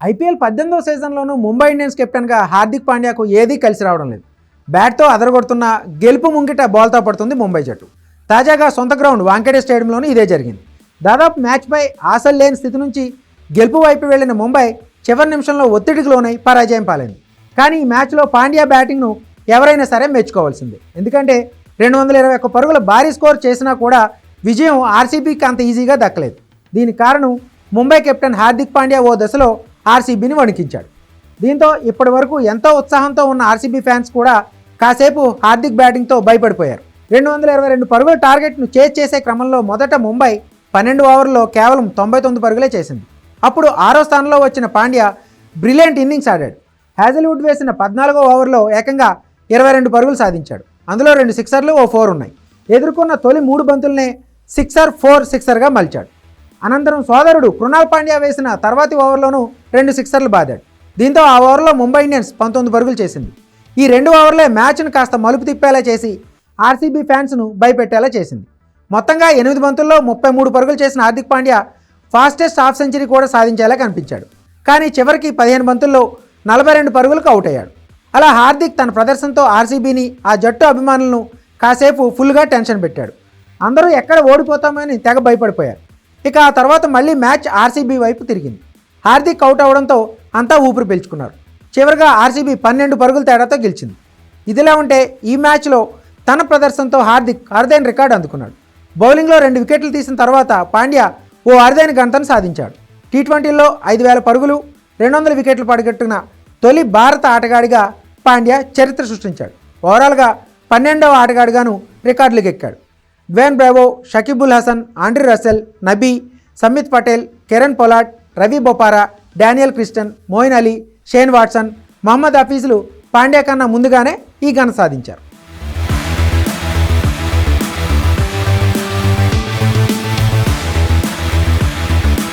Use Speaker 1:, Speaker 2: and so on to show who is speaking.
Speaker 1: IPL పద్దెనిమిదవ సీజన్లోనూ Mumbai Indians కెప్టెన్గా హార్దిక్ పాండ్యాకు ఏదీ కలిసి రావడం లేదు. బ్యాట్తో అదరగొడుతున్న గెలుపు ముంగిట బాల్తో పడుతుంది ముంబై జట్టు. తాజాగా సొంత గ్రౌండ్ వాంకటే స్టేడియంలోనూ ఇదే జరిగింది. దాదాపు మ్యాచ్పై ఆశలు లేని స్థితి నుంచి గెలుపు వైపు వెళ్ళిన ముంబై చివరి నిమిషంలో ఒత్తిడికి లోనై పరాజయం పాలైంది. కానీ ఈ మ్యాచ్లో పాండ్యా బ్యాటింగ్ను ఎవరైనా సరే మెచ్చుకోవాల్సిందే. ఎందుకంటే రెండు వందల ఇరవై ఒక్క పరుగుల భారీ స్కోర్ చేసినా కూడా విజయం ఆర్సీబీకి అంత ఈజీగా దక్కలేదు. దీనికి కారణం ముంబై కెప్టెన్ హార్దిక్ పాండ్యా ఓ దశలో ఆర్సీబీని వణికించాడు. దీంతో ఇప్పటి వరకు ఎంతో ఉత్సాహంతో ఉన్న ఆర్సీబీ ఫ్యాన్స్ కూడా కాసేపు హార్దిక్ బ్యాటింగ్తో భయపడిపోయారు. రెండు వందల ఇరవై రెండు పరుగుల టార్గెట్ను చేజ్ చేసే క్రమంలో మొదట ముంబై పన్నెండు ఓవర్లో కేవలం తొంభై తొమ్మిది పరుగులే చేసింది. అప్పుడు ఆరో స్థానంలో వచ్చిన పాండ్యా బ్రిలియంట్ ఇన్నింగ్స్ ఆడాడు. హ్యాజల్వుడ్ వేసిన పద్నాలుగో ఓవర్లో ఏకంగా ఇరవై రెండు పరుగులు సాధించాడు. అందులో రెండు సిక్సర్లు ఓ ఫోర్ ఉన్నాయి. ఎదుర్కొన్న తొలి మూడు బంతుల్నే సిక్సర్ ఫోర్ సిక్సర్గా మలిచాడు. అనంతరం సోదరుడు కృణాల్ పాండ్యా వేసిన తర్వాతి ఓవర్లోనూ రెండు సిక్సర్లు బాదాడు. దీంతో ఆ ఓవర్లో ముంబై ఇండియన్స్ పంతొమ్మిది పరుగులు చేసింది. ఈ రెండు ఓవర్లే మ్యాచ్ను కాస్త మలుపు తిప్పేలా చేసి ఆర్సీబీ ఫ్యాన్స్ను భయపెట్టేలా చేసింది. మొత్తంగా ఎనిమిది బంతుల్లో ముప్పై మూడు పరుగులు చేసిన Hardik Pandya fastest half century కూడా సాధించేలా కనిపించాడు. కానీ చివరికి పదిహేను బంతుల్లో నలభై రెండు పరుగులకు అవుట్ అయ్యాడు. అలా హార్దిక్ తన ప్రదర్శనతో ఆర్సీబీని ఆ జట్టు అభిమానులను కాసేపు ఫుల్గా టెన్షన్ పెట్టాడు. అందరూ ఎక్కడ ఓడిపోతామని తెగ భయపడిపోయారు. ఇక ఆ తర్వాత మళ్ళీ మ్యాచ్ ఆర్సీబీ వైపు తిరిగింది. హార్దిక్ అవుట్ అవడంతో అంతా ఊపిరి పీల్చుకున్నారు. చివరిగా ఆర్సీబీ పన్నెండు పరుగుల తేడాతో గెలిచింది. ఇదిలా ఉంటే ఈ మ్యాచ్లో తన ప్రదర్శనతో హార్దిక్ అరుదైన రికార్డు అందుకున్నాడు. బౌలింగ్లో రెండు వికెట్లు తీసిన తర్వాత పాండ్యా ఓ అరుదైన గంతను సాధించాడు. టీ ట్వంటీలో ఐదు వేల పరుగులు రెండు వందల వికెట్లు పడగొట్టిన తొలి భారత ఆటగాడిగా పాండ్యా చరిత్ర సృష్టించాడు. ఓవరాల్గా పన్నెండవ ఆటగాడిగాను రికార్డులకు ఎక్కాడు. Dwayne Bravo Shakibul Hasan Andre Russell Nabi Samit Patel Kieron Pollard Ravi Bopara Daniel Christian Moeen Ali Shane Watson Mohammad హఫీజులు Pandya కన్నా ముందుగానే ఈ ఘన సాధించారు.